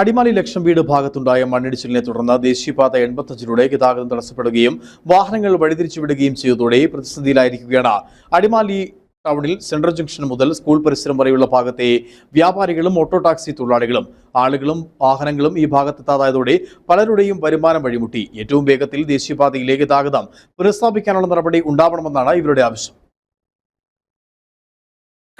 അടിമാലി ലക്ഷം വീട് ഭാഗത്തുണ്ടായ മണ്ണിടിച്ചിലിനെ തുടർന്ന് ദേശീയപാത എൺപത്തഞ്ചിലൂടെ ഗതാഗതം തടസ്സപ്പെടുകയും വാഹനങ്ങൾ വഴിതിരിച്ചുവിടുകയും ചെയ്തതോടെ പ്രതിസന്ധിയിലായിരിക്കുകയാണ്. അടിമാലി ടൗണിൽ സെൻട്രൽ ജംഗ്ഷൻ മുതൽ സ്കൂൾ പരിസരം വരെയുള്ള ഭാഗത്തെ വ്യാപാരികളും ഓട്ടോ ടാക്സി തൊഴിലാളികളും ആളുകളും വാഹനങ്ങളും ഈ ഭാഗത്തെത്താതായതോടെ പലരുടെയും വരുമാനം വഴിമുട്ടി. ഏറ്റവും വേഗത്തിൽ ദേശീയപാതയിലെ ഗതാഗതം പുനഃസ്ഥാപിക്കാനുള്ള നടപടി ഉണ്ടാവണമെന്നാണ് ഇവരുടെ ആവശ്യം.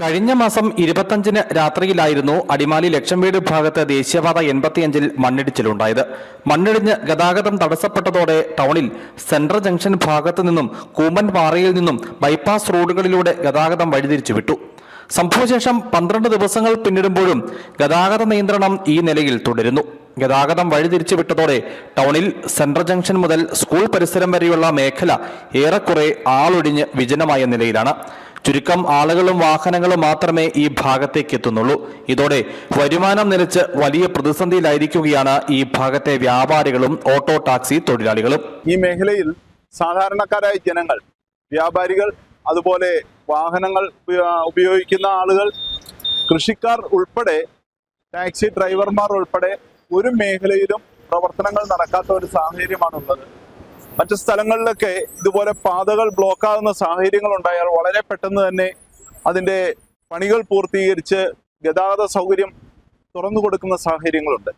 കഴിഞ്ഞ മാസം ഇരുപത്തഞ്ചിന് രാത്രിയിലായിരുന്നു അടിമാലി ലക്ഷംവീട് ഭാഗത്ത് ദേശീയപാത എൺപത്തിയഞ്ചിൽ മണ്ണിടിച്ചിലുണ്ടായത്. മണ്ണിടിഞ്ഞ് ഗതാഗതം തടസ്സപ്പെട്ടതോടെ ടൗണിൽ സെൻട്രൽ ജംഗ്ഷൻ ഭാഗത്തു നിന്നും കൂമ്പൻ പാറയിൽ നിന്നും ബൈപ്പാസ് റോഡുകളിലൂടെ ഗതാഗതം വഴിതിരിച്ചുവിട്ടു. സംഭവശേഷം പന്ത്രണ്ട് ദിവസങ്ങൾ പിന്നിടുമ്പോഴും ഗതാഗത നിയന്ത്രണം ഈ നിലയിൽ തുടരുന്നു. ഗതാഗതം വഴിതിരിച്ചു വിട്ടതോടെ ടൗണിൽ സെൻട്രൽ ജംഗ്ഷൻ മുതൽ സ്കൂൾ പരിസരം വരെയുള്ള മേഖല ഏറെക്കുറെ ആളൊഴിഞ്ഞ് വിജനമായ നിലയിലാണ്. ചുരുക്കം ആളുകളും വാഹനങ്ങളും മാത്രമേ ഈ ഭാഗത്തേക്ക് എത്തുന്നുള്ളൂ. ഇതോടെ വരുമാനം നിലച്ച് വലിയ പ്രതിസന്ധിയിലായിരിക്കുകയാണ് ഈ ഭാഗത്തെ വ്യാപാരികളും ഓട്ടോ ടാക്സി തൊഴിലാളികളും. ഈ മേഖലയിൽ സാധാരണക്കാരായ ജനങ്ങൾ വ്യാപാരികൾ അതുപോലെ വാഹനങ്ങൾ ഉപയോഗിക്കുന്ന ആളുകൾ കൃഷിക്കാർ ഉൾപ്പെടെ ടാക്സി ഡ്രൈവർമാർ ഉൾപ്പെടെ ഒരു മേഖലയിലും പ്രവർത്തനങ്ങൾ നടക്കാത്ത ഒരു സാഹചര്യമാണുള്ളത്. മറ്റു സ്ഥലങ്ങളിലൊക്കെ ഇതുപോലെ പാതകൾ ബ്ലോക്കാകുന്ന സാഹചര്യങ്ങൾ ഉണ്ടായാൽ വളരെ പെട്ടെന്ന് തന്നെ അതിന്റെ പണികൾ പൂർത്തീകരിച്ച് ഗതാഗത സൗകര്യം തുറന്നു കൊടുക്കുന്ന സാഹചര്യങ്ങളുണ്ട്.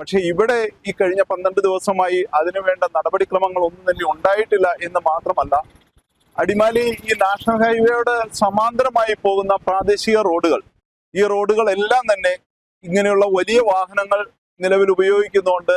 പക്ഷെ ഇവിടെ ഈ കഴിഞ്ഞ പന്ത്രണ്ട് ദിവസമായി അതിനുവേണ്ട നടപടിക്രമങ്ങൾ ഒന്നും തന്നെ ഉണ്ടായിട്ടില്ല എന്ന് മാത്രമല്ല അടിമാലി ഈ നാഷണൽ ഹൈവേയോട് സമാന്തരമായി പോകുന്ന പ്രാദേശിക റോഡുകൾ ഈ റോഡുകളെല്ലാം തന്നെ ഇങ്ങനെയുള്ള വലിയ വാഹനങ്ങൾ നിലവിൽ ഉപയോഗിക്കുന്നതുകൊണ്ട്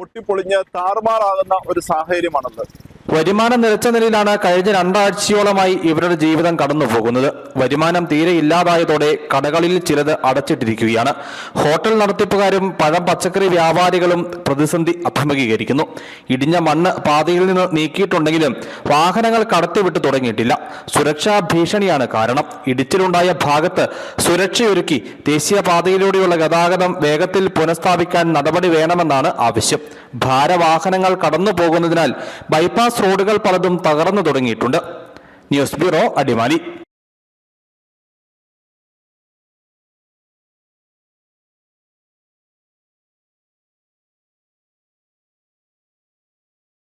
പൊട്ടിപ്പൊളിഞ്ഞ് താറുമാറാകുന്ന ഒരു സാഹചര്യമാണുള്ളത് വരുമാനം നിലച്ച നിലയിലാണ് കഴിഞ്ഞ രണ്ടാഴ്ചയോളമായി ഇവരുടെ ജീവിതം കടന്നു പോകുന്നത് വരുമാനം തീരെ ഇല്ലാതായതോടെ കടകളിൽ ചിലത് അടച്ചിട്ടിരിക്കുകയാണ്. ഹോട്ടൽ നടത്തിപ്പുകാരും പഴം പച്ചക്കറി വ്യാപാരികളും പ്രതിസന്ധി അഭിമുഖീകരിക്കുന്നു. ഇടിഞ്ഞ മണ്ണ് പാതയിൽ നിന്ന് നീക്കിയിട്ടുണ്ടെങ്കിലും വാഹനങ്ങൾ കടത്തിവിട്ട് തുടങ്ങിയിട്ടില്ല. സുരക്ഷാ ഭീഷണിയാണ് കാരണം. ഇടിച്ചിലുണ്ടായ ഭാഗത്ത് സുരക്ഷയൊരുക്കി ദേശീയപാതയിലൂടെയുള്ള ഗതാഗതം വേഗത്തിൽ പുനഃസ്ഥാപിക്കാൻ നടപടി വേണമെന്നാണ് ആവശ്യം. ഭാരവാഹനങ്ങൾ കടന്നു പോകുന്നതിനാൽ ബൈപ്പാസ് റോഡുകൾ പലതും തകർന്നു തുടങ്ങിയിട്ടുണ്ട്. News bureau Adimali.